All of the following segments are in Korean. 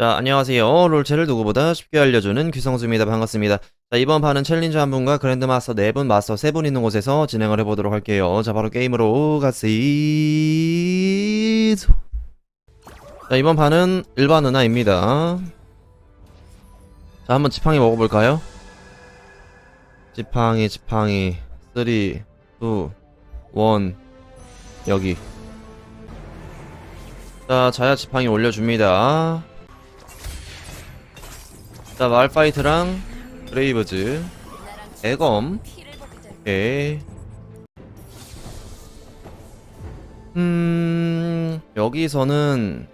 자, 안녕하세요. 롤체를 누구보다 쉽게 알려주는 귀성수입니다. 반갑습니다. 자, 이번 판은 챌린저 한 분과 그랜드마스터 네 분, 마스터 세 분 있는 곳에서 진행을 해보도록 할게요. 자, 바로 게임으로 가시죠. 자, 이번 판은 일반 은하입니다. 자, 한번 지팡이 먹어볼까요? 지팡이, 지팡이. 3, 2, 1, 여기. 자, 자야 지팡이 올려줍니다. 자, 말파이트랑 브레이브즈, 애검, 오케이. 음, 여기서는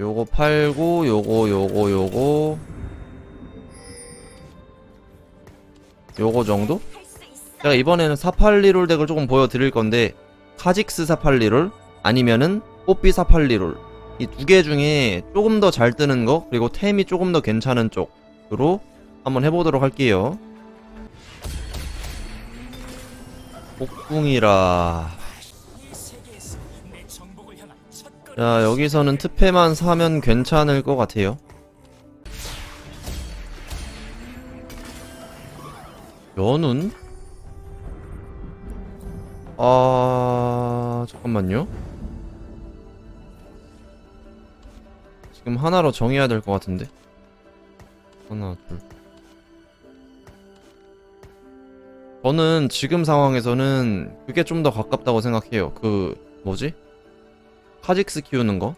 요거 팔고, 요거, 요거, 요거, 요거 정도? 제가 이번에는 482롤 덱을 조금 보여드릴 건데, 카직스 482롤, 아니면은 뽀삐 482롤. 이 두 개 중에 조금 더 잘 뜨는 거, 그리고 템이 조금 더 괜찮은 쪽으로 한번 해보도록 할게요. 복궁이라. 자, 여기서는 특패만 사면 괜찮을 것 같아요. 연운? 아, 잠깐만요. 지금 하나로 정해야 될 것 같은데. 하나, 둘. 저는 지금 상황에서는 그게 좀 더 가깝다고 생각해요. 그, 뭐지? 카직스 키우는 거.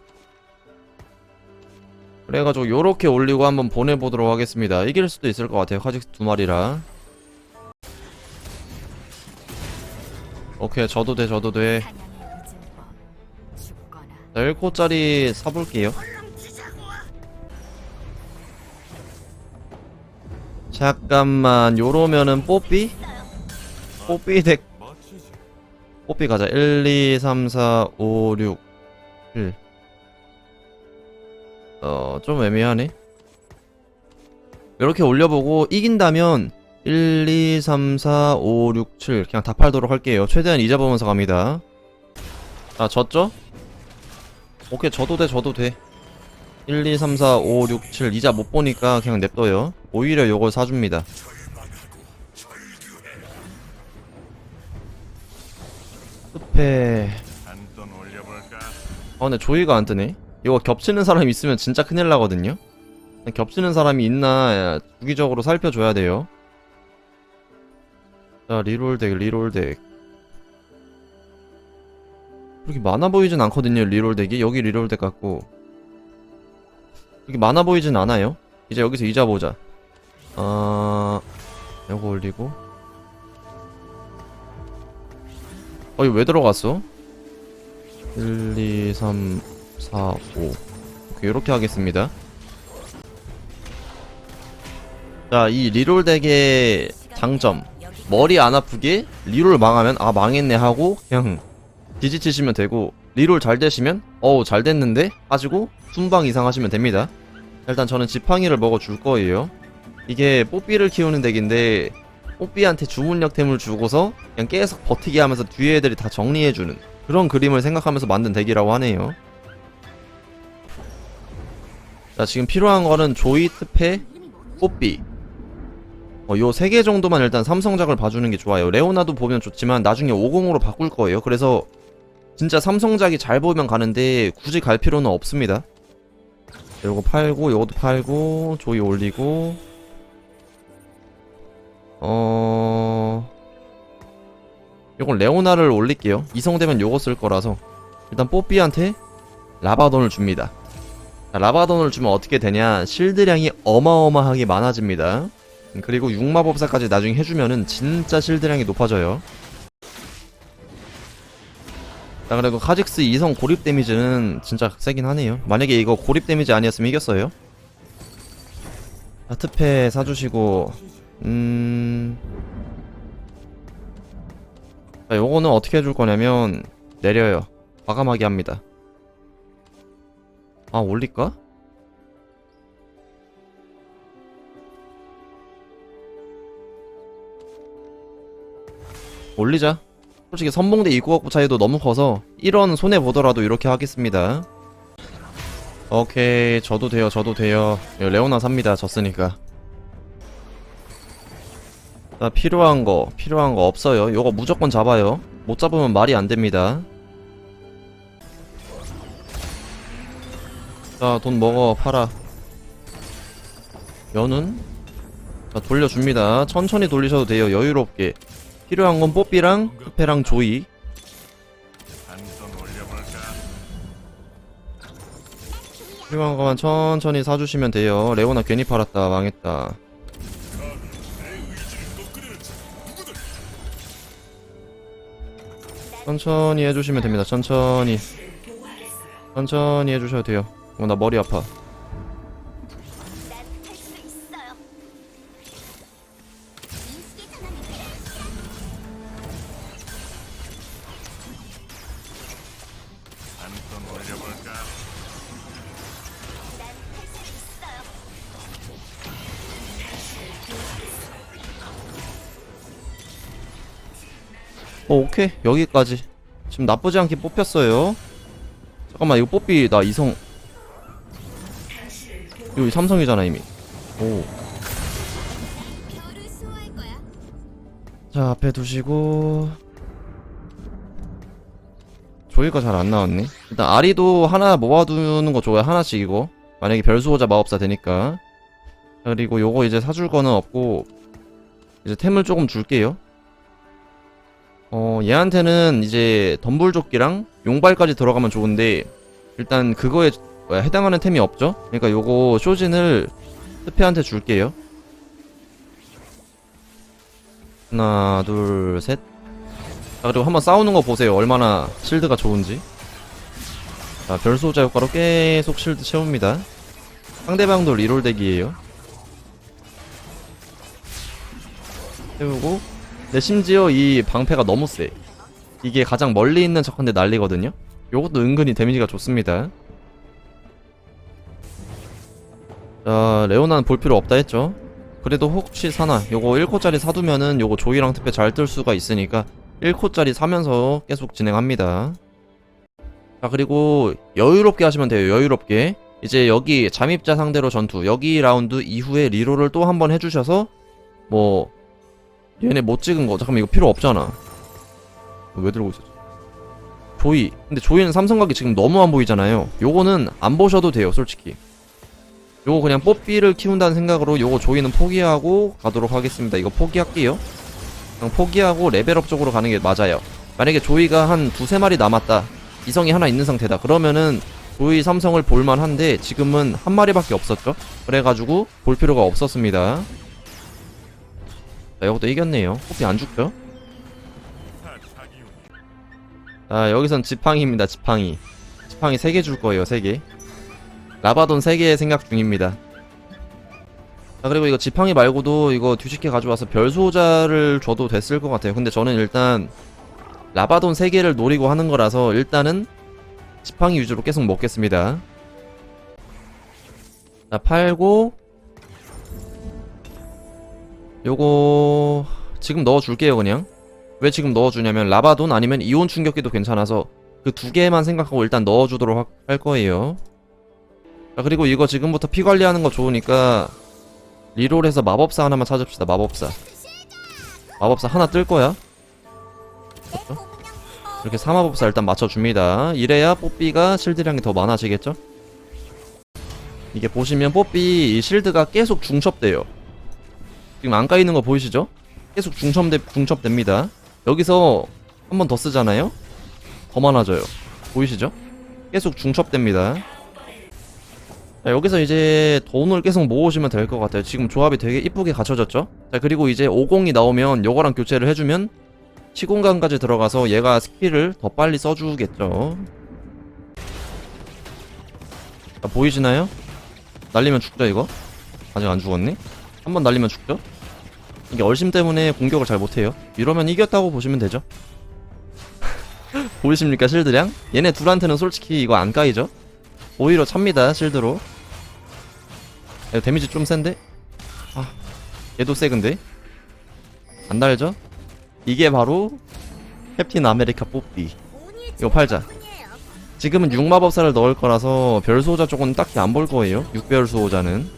그래가지고 요렇게 올리고 한번 보내보도록 하겠습니다. 이길 수도 있을 것 같아요. 카직스 두 마리라. 오케이, 저도 돼, 저도 돼. 자, 1코짜리 사볼게요. 잠깐만, 요러면은 뽀삐? 뽀삐 덱. 뽀삐 가자. 1, 2, 3, 4, 5, 6, 7. 어, 좀 애매하네. 이렇게 올려보고 이긴다면 1, 2, 3, 4, 5, 6, 7 그냥 다 팔도록 할게요. 최대한 잊어보면서 갑니다. 아, 졌죠? 오케이, 져도 돼, 져도 돼. 1, 2, 3, 4, 5, 6, 7 이자 못 보니까 그냥 냅둬요. 오히려 요걸 사줍니다. 흡해. 아 근데 조이가 안 뜨네. 이거 겹치는 사람이 있으면 진짜 큰일 나거든요. 겹치는 사람이 있나 주기적으로 살펴줘야 돼요. 자 리롤 덱 리롤 덱. 그렇게 많아 보이진 않거든요 리롤 덱이 여기 리롤 덱 같고 그렇게 많아 보이진 않아요. 이제 여기서 이자 보자. 아 요거 올리고. 어 이거 왜 들어갔어? 1, 2, 3, 4, 5 오케이 요렇게 하겠습니다 자 이 리롤 덱의 장점 머리 안 아프게 리롤 망하면 아 망했네 하고 그냥 뒤지치시면 되고 리롤 잘 되시면 어우 잘 됐는데 하시고 순방 이상 하시면 됩니다 일단 저는 지팡이를 먹어줄 거예요 이게 뽀삐를 키우는 덱인데 뽀삐한테 주문력템을 주고서 그냥 계속 버티게 하면서 뒤에 애들이 다 정리해주는 그런 그림을 생각하면서 만든 덱이라고 하네요. 자, 지금 필요한 거는 조이, 트페, 뽀삐. 어, 요세 개 정도만 일단 삼성작을 봐주는 게 좋아요. 레오나도 보면 좋지만 나중에 50으로 바꿀 거예요. 그래서 진짜 삼성작이 잘 보면 가는데 굳이 갈 필요는 없습니다. 요거 팔고, 요것도 팔고, 조이 올리고, 어... 요건 레오나를 올릴게요. 이성되면 요거 쓸 거라서 일단 뽀삐한테 라바돈을 줍니다. 자, 라바돈을 주면 어떻게 되냐? 실드량이 어마어마하게 많아집니다. 음, 그리고 육마법사까지 나중에 해주면은 진짜 실드량이 높아져요. 자 그리고 카직스 이성 고립 데미지는 진짜 세긴 하네요. 만약에 이거 고립 데미지 아니었으면 이겼어요. 자, 특패 사주시고 음... 자, 요거는 어떻게 해줄 거냐면 내려요. 과감하게 합니다. 아 올릴까? 올리자. 솔직히 선봉대 입구각부 차이도 너무 커서 1원 손해보더라도 이렇게 하겠습니다. 오케이 저도 돼요 저도 돼요. 이거 레오나 삽니다 졌으니까. 자 필요한 거 필요한 거 없어요. 요거 무조건 잡아요. 못 잡으면 말이 안 됩니다. 자 돈 먹어 팔아. 연은 자 돌려줍니다. 천천히 돌리셔도 돼요 여유롭게 필요한 건 뽀삐랑 크페랑 조이? 필요한 것만 천천히 사주시면 돼요. 레오나 괜히 팔았다. 망했다. 천천히 해주시면 됩니다. 천천히. 천천히 해주셔도 돼요. 어나 머리 아파 오케이 여기까지. 지금 나쁘지 않게 뽑혔어요. 잠깐만 이거 뽀삐 나 이성. 이거 삼성이잖아 이미. 오. 자 앞에 두시고. 조이가 잘 안 나왔네. 일단 아리도 하나 모아두는 거 좋아요 하나씩 이거. 만약에 별수호자 마법사 되니까. 자, 그리고 요거 이제 사줄 거는 없고 이제 템을 조금 줄게요 어 얘한테는 이제 덤불조끼랑 용발까지 들어가면 좋은데 일단 그거에 해당하는 템이 없죠? 그러니까 요거 쇼진을 스페한테 줄게요. 하나 둘셋. 자 그리고 한번 싸우는 거 보세요. 얼마나 실드가 좋은지. 자 별소자 효과로 계속 실드 채웁니다. 상대방도 리롤 덱이에요. 채우고 근데 심지어 이 방패가 너무 세. 이게 가장 멀리 있는 척한데 날리거든요? 요것도 은근히 데미지가 좋습니다. 자 레오나는 볼 필요 없다 했죠? 그래도 혹시 사나 요거 1코짜리 사두면은 요거 조이랑 특배 잘뜰 수가 있으니까 1코짜리 사면서 계속 진행합니다. 자 그리고 여유롭게 하시면 돼요 여유롭게. 이제 여기 잠입자 상대로 전투 여기 라운드 이후에 리롤을 또한 번 해주셔서 뭐 얘네 못 찍은 거 잠깐만 이거 필요 없잖아 왜 들고 있었지 조이 근데 조이는 삼성각이 지금 너무 안 보이잖아요 요거는 안 보셔도 돼요 솔직히 요거 그냥 뽀삐를 키운다는 생각으로 요거 조이는 포기하고 가도록 하겠습니다. 이거 포기할게요. 그냥 포기하고 레벨업 쪽으로 가는 게 맞아요. 만약에 조이가 한 두세 마리 남았다. 이성이 하나 있는 상태다. 그러면은 조이 삼성을 볼만한데 지금은 한 마리밖에 없었죠. 그래가지고 볼 필요가 없었습니다. 자, 이것도 이겼네요. 뽀삐 안 죽죠? 자, 여기선 지팡이입니다. 지팡이. 지팡이 3개 줄 거예요. 3개. 라바돈 3개 생각 중입니다. 자, 그리고 이거 지팡이 말고도 이거 뒤집게 가져와서 별소자를 줘도 됐을 것 같아요. 근데 저는 일단 라바돈 3개를 노리고 하는 거라서 일단은 지팡이 위주로 계속 먹겠습니다. 자, 팔고 요거 지금 넣어줄게요, 그냥. 왜 지금 넣어주냐면 라바돈 아니면 이온 충격기도 괜찮아서 그 두 개만 생각하고 일단 넣어주도록 하- 할 거예요. 자 그리고 이거 지금부터 피 관리하는 거 좋으니까 리롤해서 마법사 하나만 찾읍시다. 마법사. 마법사 하나 뜰 거야. 그렇죠? 이렇게 사마법사 일단 맞춰줍니다. 이래야 뽀삐가 실드량이 더 많아지겠죠? 이게 보시면 뽀삐 이 실드가 계속 중첩돼요. 지금 안 까이는 거 보이시죠? 계속 중첩돼, 중첩됩니다. 여기서 한 번 더 쓰잖아요? 더 많아져요. 보이시죠? 계속 중첩됩니다. 자, 여기서 이제 돈을 계속 모으시면 될 것 같아요. 지금 조합이 되게 이쁘게 갖춰졌죠? 자, 그리고 이제 50이 나오면 요거랑 교체를 해주면 시공간까지 들어가서 얘가 스킬을 더 빨리 써주겠죠. 자, 보이시나요? 날리면 죽죠, 이거? 아직 안 죽었네? 한 번 날리면 죽죠? 이게 얼심 때문에 공격을 잘 못해요. 이러면 이겼다고 보시면 되죠. 보이십니까, 실드량? 얘네 둘한테는 솔직히 이거 안 까이죠? 오히려 찹니다 실드로 야, 데미지 좀 센데? 아 얘도 세 근데 안 달죠? 이게 바로 캡틴 아메리카 뽑기 이거 팔자 지금은 육마법사를 넣을 거라서 별 수호자 쪽은 딱히 안 볼 거예요 육별수호자는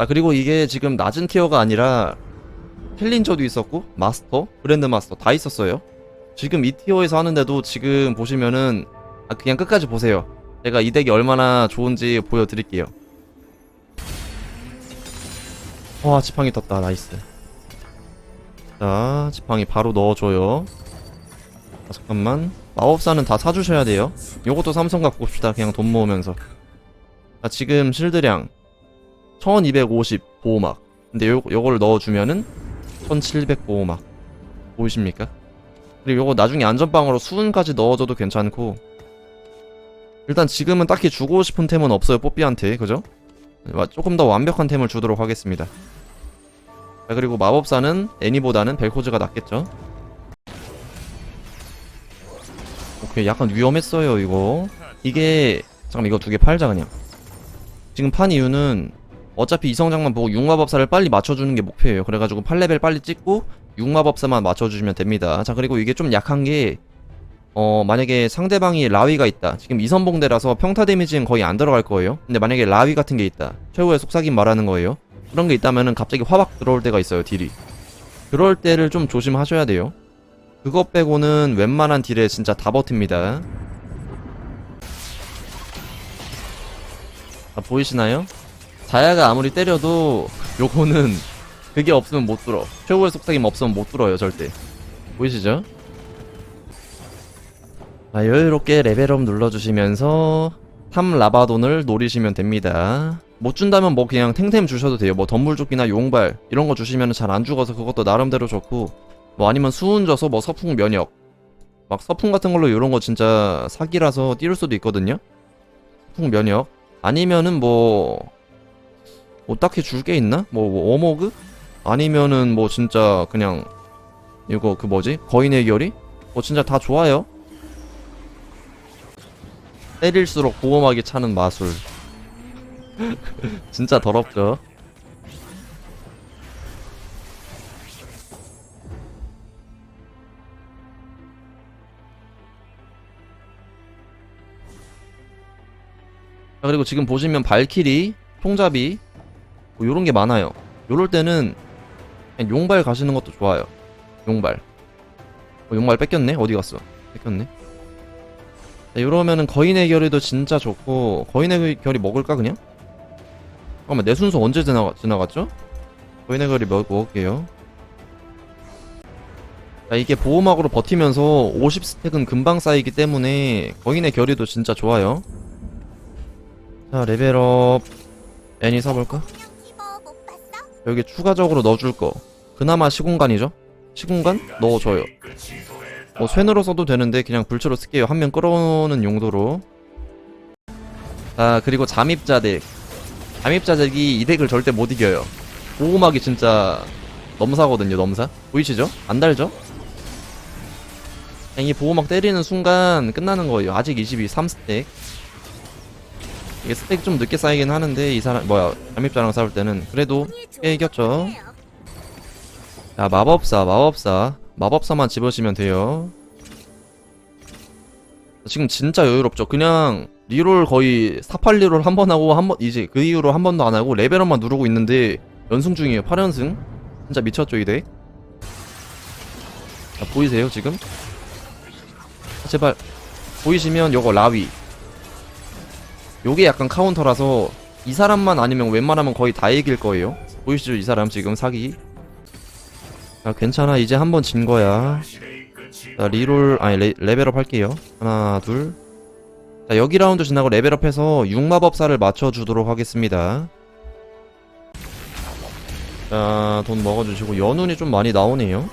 자 그리고 이게 지금 낮은 티어가 아니라 챌린저도 있었고 마스터 그랜드 마스터 다 있었어요. 지금 이 티어에서 하는데도 지금 보시면은 아, 그냥 끝까지 보세요. 제가 이 덱이 얼마나 좋은지 보여드릴게요. 와 지팡이 떴다. 나이스. 자 지팡이 바로 넣어줘요. 아, 잠깐만. 마법사는 다 사주셔야 돼요. 요것도 삼성 갖고 옵시다. 그냥 돈 모으면서. 자 지금 실드량 1250 보호막. 근데 요, 요걸 넣어주면은 1700 보호막. 보이십니까? 그리고 요거 나중에 안전빵으로 수은까지 넣어줘도 괜찮고. 일단 지금은 딱히 주고 싶은 템은 없어요 뽀삐한테. 그죠? 와, 조금 더 완벽한 템을 주도록 하겠습니다. 자 그리고 마법사는 애니보다는 벨코즈가 낫겠죠? 오케이 약간 위험했어요 이거. 이게 잠깐 이거 두 개 팔자 그냥. 지금 판 이유는 어차피 이성장만 보고 육마법사를 빨리 맞춰주는 게 목표예요 그래가지고 8레벨 빨리 찍고 육마법사만 맞춰주시면 됩니다 자 그리고 이게 좀 약한 게 어, 만약에 상대방이 라위가 있다. 지금 이선봉대라서 평타 데미지는 거의 안 들어갈 거예요. 근데 만약에 라위 같은 게 있다. 최후의 속삭임 말하는 거예요. 그런 게 있다면은 갑자기 화박 들어올 때가 있어요, 딜이. 그럴 때를 좀 조심하셔야 돼요. 그것 빼고는 웬만한 딜에 진짜 다 버팁니다. 아, 보이시나요? 자야가 아무리 때려도 요거는 그게 없으면 못 뚫어. 최후의 속삭임 없으면 못 뚫어요, 절대. 보이시죠? 아, 여유롭게 레벨업 눌러주시면서 3 라바돈을 노리시면 됩니다. 못 준다면 뭐 그냥 탱템 주셔도 돼요. 뭐 덤불조끼나 용발 이런 거 주시면 잘 안 죽어서 그것도 나름대로 좋고 뭐 아니면 수은 줘서 뭐 서풍 면역 막 서풍 같은 걸로 이런 거 진짜 사기라서 띄울 수도 있거든요. 서풍 면역 아니면은 뭐, 뭐 딱히 줄 게 있나? 뭐, 뭐 어머그? 아니면은 뭐 진짜 그냥 이거 그 뭐지? 거인의 결이? 뭐 진짜 다 좋아요. 때릴수록 보호막이 차는 마술. 진짜 더럽죠. 자, 그리고 지금 보시면 발키리, 통잡이 뭐 요런 게 많아요. 요럴 때는 용발 가시는 것도 좋아요. 용발. 어, 용발 뺏겼네? 어디 갔어? 뺏겼네? 자, 이러면은 거인의 결의도 진짜 좋고 거인의 결이 먹을까 그냥? 잠깐만 내 순서 언제 지나가, 지나갔죠? 거인의 결이 먹, 먹을게요 자 이게 보호막으로 버티면서 50스택은 금방 쌓이기 때문에 거인의 결의도 진짜 좋아요 자 레벨업 애니 사볼까? 여기 추가적으로 넣어줄 거. 그나마 시공간이죠? 시공간? 넣어줘요. 뭐 쇠으로 써도 되는데 그냥 불초로 쓸게요. 한 명 끌어오는 용도로. 자 그리고 잠입자 덱 잠입자 덱이 이 덱을 절대 못 이겨요. 보호막이 진짜 넘사거든요 넘사. 보이시죠? 안 달죠? 이 보호막 때리는 순간 끝나는 거예요. 아직 22 3스택 이게 스택 좀 늦게 쌓이긴 하는데 이 사람 뭐야 잠입자랑 싸울 때는 그래도 꽤 이겼죠. 자 마법사 마법사. 마법사만 집으시면 돼요. 지금 진짜 여유롭죠. 그냥 리롤 거의 48리롤 한 번 하고 한 번 이제 그 이후로 한 번도 안 하고 레벨업만 누르고 있는데 연승 중이에요. 8연승? 진짜 미쳤죠 이덱 자 보이세요 지금? 아, 제발. 보이시면 요거 라위 요게 약간 카운터라서 이 사람만 아니면 웬만하면 거의 다 이길 거예요. 보이시죠? 이 사람 지금 사기. 야 괜찮아. 이제 한 번 진 거야. 자 리롤 아니 레, 레벨업 할게요. 하나 둘 자 여기 라운드 지나고 레벨업해서 육마법사를 맞춰주도록 하겠습니다. 자 돈 먹어주시고 연운이 좀 많이 나오네요.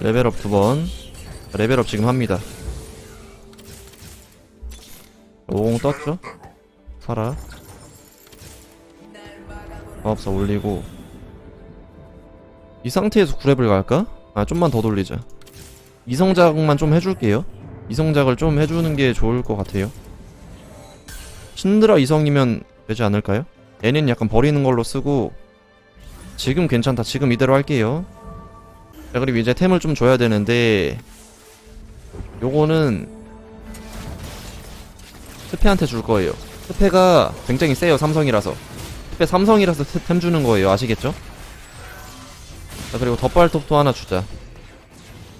레벨업 두번. 레벨업 지금 합니다 오 떴죠? 살아. 마법사 올리고. 이 상태에서 구랩을 갈까? 아 좀만 더 돌리자. 이성작만 좀 해줄게요. 이성작을 좀 해주는 게 좋을 것 같아요. 신드라 이성이면 되지 않을까요? 애는 약간 버리는 걸로 쓰고. 지금 괜찮다. 지금 이대로 할게요. 자 그리고 이제 템을 좀 줘야 되는데 요거는 스페한테 줄 거예요. 스페가 굉장히 세요 삼성이라서. 스페 삼성이라서 스- 템 주는 거예요. 아시겠죠? 자 그리고 덧발톱도 하나 주자.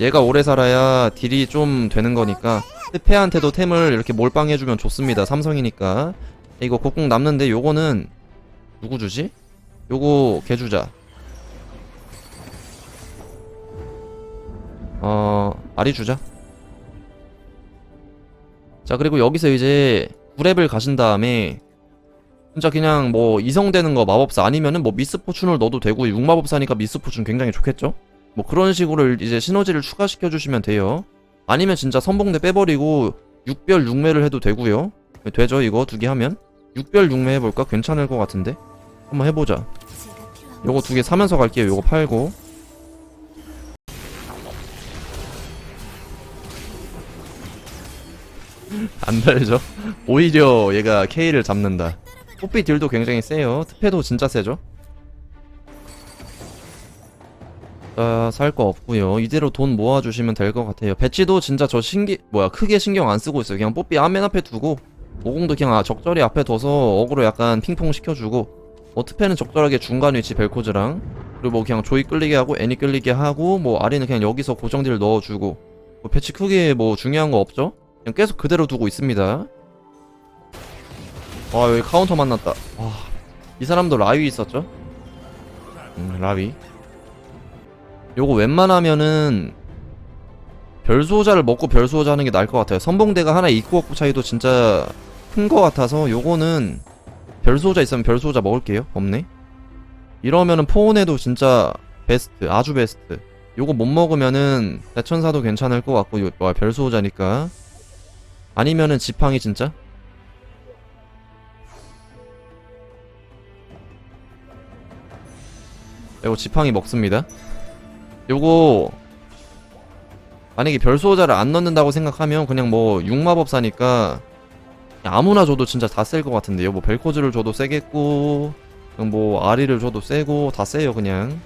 얘가 오래 살아야 딜이 좀 되는 거니까 스페한테도 템을 이렇게 몰빵해주면 좋습니다. 삼성이니까. 이거 곡궁 남는데 요거는 누구 주지? 요거 걔 주자. 어 아리 주자 자 그리고 여기서 이제 9렙을 가신 다음에 진짜 그냥 뭐 이성되는 거 마법사 아니면은 뭐 미스포춘을 넣어도 되고 6마법사니까 미스포춘 굉장히 좋겠죠? 뭐 그런 식으로 이제 시너지를 추가시켜 주시면 돼요. 아니면 진짜 선봉대 빼버리고 6별 6매를 해도 되고요. 되죠 이거 두 개 하면? 6별 6매 해볼까? 괜찮을 것 같은데? 한번 해보자. 요거 두 개 사면서 갈게요. 요거 팔고 안 달죠? 오히려 얘가 K를 잡는다. 뽀삐 딜도 굉장히 세요. 특패도 진짜 세죠? 자, 살 거 없고요. 이대로 돈 모아주시면 될 것 같아요. 배치도 진짜 저 신기 뭐야 크게 신경 안 쓰고 있어요. 그냥 뽀삐 앞맨 앞에 두고 오공도 그냥 아, 적절히 앞에 둬서 어그로 약간 핑퐁 시켜주고 뭐 특패는 적절하게 중간 위치 벨코즈랑 그리고 뭐 그냥 조이 끌리게 하고 애니 끌리게 하고 뭐 아리는 그냥 여기서 고정딜 넣어주고 뭐 배치 크게 뭐 중요한 거 없죠? 그냥 계속 그대로 두고 있습니다. 아 여기 카운터 만났다. 와 이 사람도 라위 있었죠? 음 라위. 요거 웬만하면은 별수호자를 먹고 별수호자 하는 게 나을 것 같아요. 선봉대가 하나 있고 없고 차이도 진짜 큰 것 같아서 요거는 별수호자 있으면 별수호자 먹을게요. 없네. 이러면은 포온에도 진짜 베스트 아주 베스트. 요거 못 먹으면은 대천사도 괜찮을 것 같고 요, 와, 별수호자니까 아니면은 지팡이 진짜? 요거 지팡이 먹습니다. 요거 만약에 별수호자를 안 넣는다고 생각하면 그냥 뭐 육마법사니까 아무나 줘도 진짜 다 셀 것 같은데요. 뭐 벨코즈를 줘도 세겠고 뭐 아리를 줘도 세고 다 세요 그냥.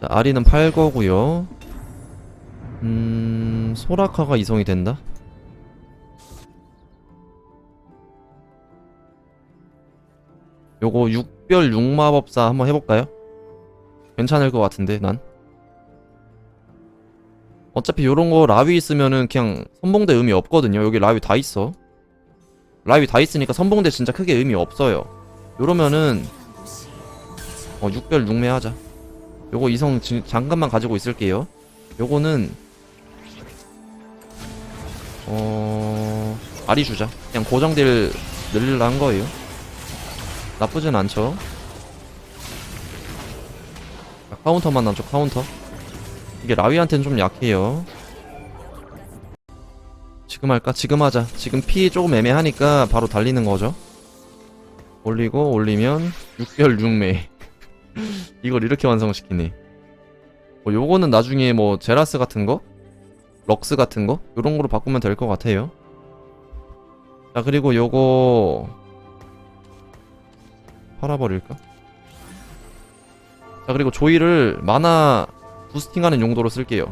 자, 아리는 팔 거고요. 음... 소라카가 이성이 된다? 요거 6별 6마법사 한번 해볼까요? 괜찮을 것 같은데 난. 어차피 요런 거 라위 있으면은 그냥 선봉대 의미 없거든요. 여기 라위 다 있어. 라위 다 있으니까 선봉대 진짜 크게 의미 없어요. 요러면은 어 6별 6매 하자. 요거 이성 지, 잠깐만 가지고 있을게요. 요거는 어... 아리 주자. 그냥 고정딜 한 거예요 나쁘진 않죠. 자, 카운터만 남죠 카운터. 이게 라위한테는 좀 약해요. 지금 할까? 지금 하자. 지금 피 조금 애매하니까 바로 달리는 거죠. 올리고 올리면 6별 6매. 이걸 이렇게 완성시키네 뭐 요거는 나중에 뭐 제라스 같은 거? 럭스 같은 거? 요런 거로 바꾸면 될 것 같아요. 자 그리고 요거 팔아버릴까? 자 그리고 조이를 마나 부스팅하는 용도로 쓸게요.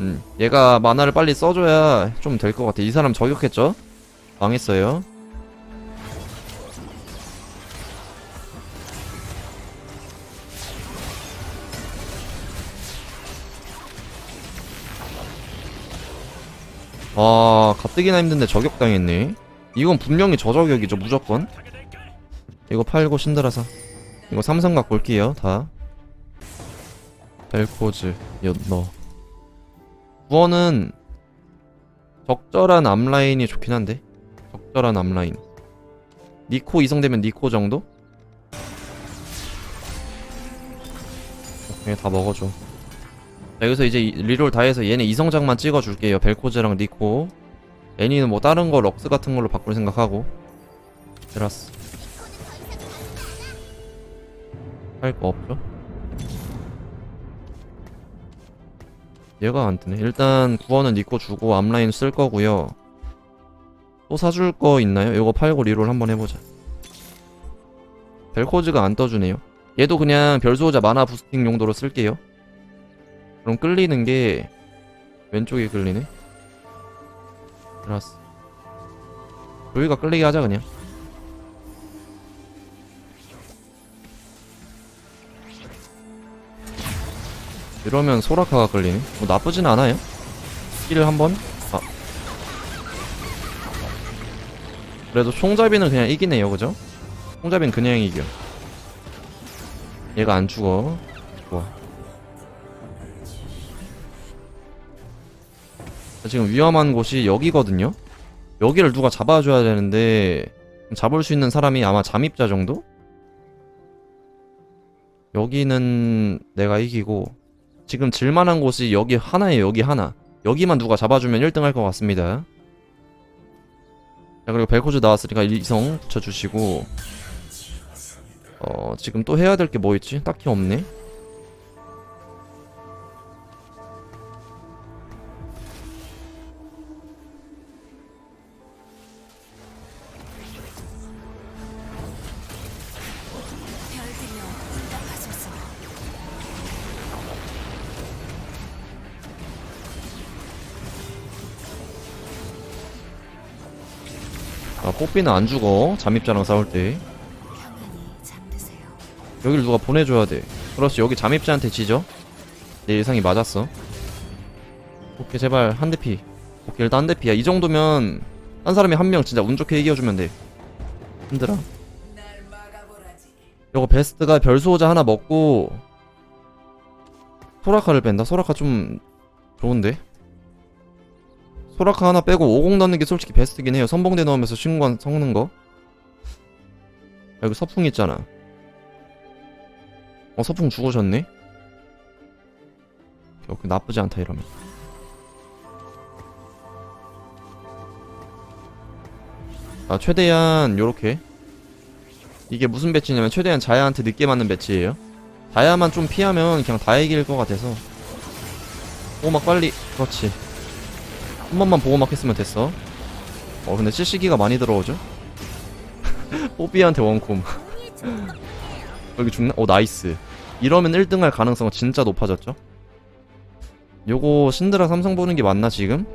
음 얘가 마나를 빨리 써줘야 좀 될 것 같아. 이 사람 저격했죠? 망했어요. 아 가뜩이나 힘든데 저격당했네. 이건 분명히 저저격이죠 무조건 이거 팔고 신드라사 이거 삼성각 볼게요 다 벨코즈 엿너 구원은 적절한 앞라인이 좋긴 한데 적절한 앞라인 니코 이성되면 니코 정도? 오케이 다 먹어줘 자, 여기서 이제 이- 리롤 다 해서 얘네 이성장만 찍어줄게요. 벨코즈랑 니코. 애니는 뭐 다른 거 럭스 같은 걸로 바꿀 생각하고. 테라스. 할 거 없죠? 얘가 안 뜨네. 일단 구원은 니코 주고 앞라인 쓸 거고요. 또 사줄 거 있나요? 이거 팔고 리롤 한번 해보자. 벨코즈가 안 떠주네요. 얘도 그냥 별수호자 만화 부스팅 용도로 쓸게요. 그럼 끌리는 게 왼쪽이 끌리네 알았어 여기가 끌리게 하자 그냥 이러면 소라카가 끌리네 뭐 나쁘진 않아요. 힐을 한번? 아. 그래도 총잡이는 그냥 이기네요 그죠? 총잡이는 그냥 이겨. 얘가 안 죽어. 좋아. 자, 지금 위험한 곳이 여기거든요? 여기를 누가 잡아줘야 되는데 잡을 수 있는 사람이 아마 잠입자 정도? 여기는 내가 이기고 지금 질만한 곳이 여기 하나에요 여기 하나. 여기만 누가 잡아주면 1등 할 것 같습니다. 자 그리고 벨코즈 나왔으니까 이성 붙여주시고. 어 지금 또 해야 될 게 뭐 있지? 딱히 없네 뽀삐는 안 죽어. 잠입자랑 싸울 때. 여기를 누가 보내줘야 돼. 그렇지 여기 잠입자한테 지죠? 내 예상이 맞았어. 오케이 제발 한 대피. 오케이 일단 한 대피야. 이 정도면 한 사람이 한 명 진짜 운 좋게 이겨주면 돼. 힘들어. 요거 베스트가 별수호자 하나 먹고 소라카를 뺀다? 소라카 좀 좋은데 소라카 하나 빼고 50 넣는 게 솔직히 베스트긴 해요. 선봉대 넣으면서 신관 섞는 거. 여기 서풍 있잖아. 어 서풍 죽으셨네? 오케이, 오케이, 나쁘지 않다 이러면. 아 최대한 요렇게. 이게 무슨 배치냐면 최대한 자야한테 늦게 맞는 배치예요. 자야만 좀 피하면 그냥 다 이길 것 같아서. 보호막 빨리. 그렇지 한 번만 보호막 했으면 됐어. 어 근데 CC기가 많이 들어오죠? 뽀삐한테 원콤. 여기 죽나? 오 나이스. 이러면 1등 할 가능성은 진짜 높아졌죠? 요거 신드라 삼성 보는 게 맞나 지금?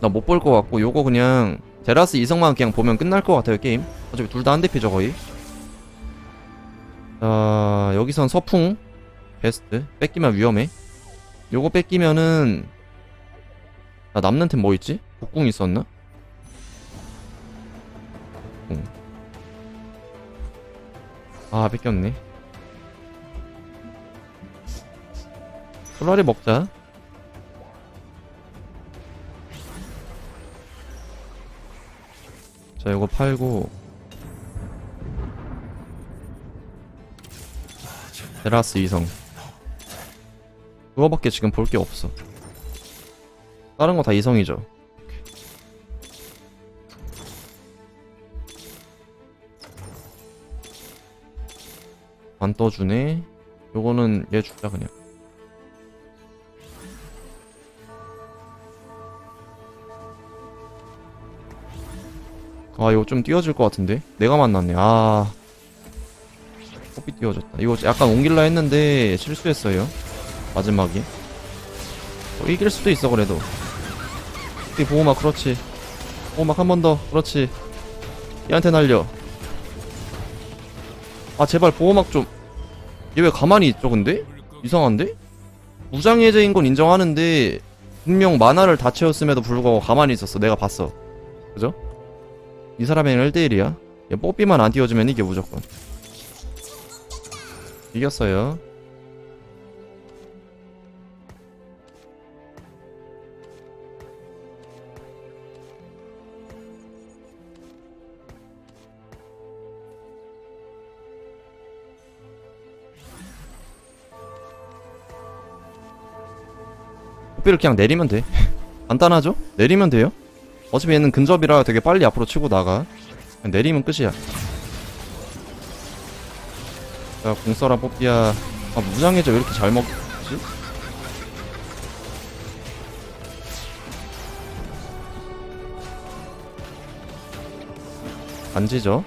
나 못 볼 것 같고 요거 그냥 데라스 이성만 그냥 보면 끝날 것 같아요 게임. 어차피 둘다안 대피죠 거의. 자 여기선 서풍. 베스트. 뺏기면 위험해. 요거 뺏기면은 나 남는 템 뭐 있지? 복궁 있었나? 복궁. 아 뺏겼네 소라리 먹자 자 이거 팔고 테라스 이성 그거밖에 지금 볼 게 없어 다른 거 다 이성이죠. 안 떠주네. 요거는 얘 주자 그냥. 아 이거 좀 띄워질 것 같은데? 내가 만났네. 아. 커피 띄워졌다. 이거 약간 옮길라 했는데 실수했어요. 마지막에. 어, 이길 수도 있어 그래도 이 보호막 그렇지. 보호막 한 번 더 그렇지. 얘한테 날려. 아 제발 보호막 좀. 얘 왜 가만히 있죠 근데? 이상한데? 무장해제인 건 인정하는데 분명 만화를 다 채웠음에도 불구하고 가만히 있었어. 내가 봤어. 그죠? 이 사람이랑 1대1이야. 얘 뽀삐만 안 띄워주면 이게 무조건. 이겼어요 뽀삐를 그냥 내리면 돼. 간단하죠? 내리면 돼요? 어차피 얘는 근접이라 되게 빨리 앞으로 치고 나가. 내리면 끝이야. 자 공써라 뽀삐야. 아 무장해제 왜 이렇게 잘 먹지? 반지죠?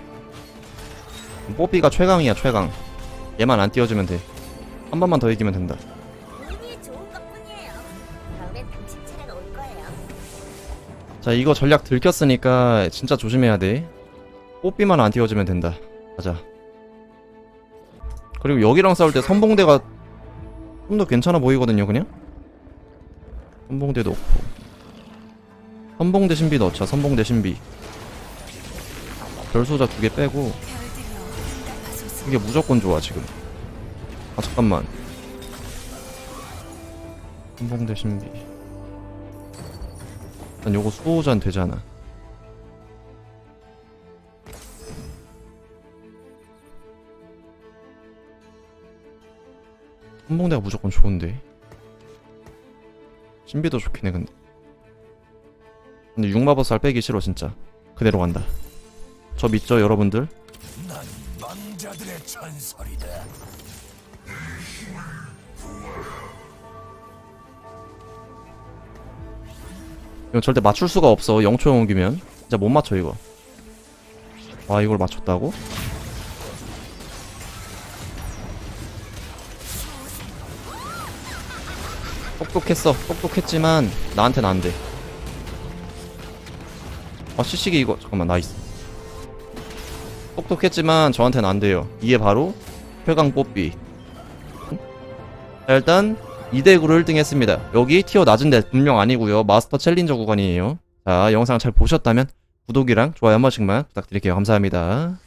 뽀삐가 최강이야 최강. 얘만 안 띄워주면 돼한 번만 더 이기면 된다 자 이거 전략 들켰으니까 진짜 조심해야 돼. 뽀삐만 안 띄워주면 된다. 가자. 그리고 여기랑 싸울 때 선봉대가 좀 더 괜찮아 보이거든요 그냥? 선봉대 넣고. 선봉대 신비 넣자 선봉대 신비. 별소자 두 개 빼고. 이게 무조건 좋아 지금. 아 잠깐만. 선봉대 신비 난 요거 수호자는 되잖아. 선봉대가 무조건 좋은데. 신비도 좋긴 해 근데. 근데 육마법살 빼기 싫어 진짜. 그대로 간다. 저 믿죠 여러분들? 이거 절대 맞출 수가 없어. 0초 옮기면. 진짜 못 맞춰 이거. 와 이걸 맞췄다고? 똑똑했어. 똑똑했지만 나한텐 안돼. 아 시식이 이거. 잠깐만 나이스. 똑똑했지만 저한텐 안돼요. 이게 바로 회강 뽀삐 자 일단 2대9로 1등 했습니다. 여기 티어 낮은데 분명 아니고요 마스터 챌린저 구간이에요. 자, 영상 잘 보셨다면 구독이랑 좋아요 한 번씩만 부탁드릴게요. 감사합니다.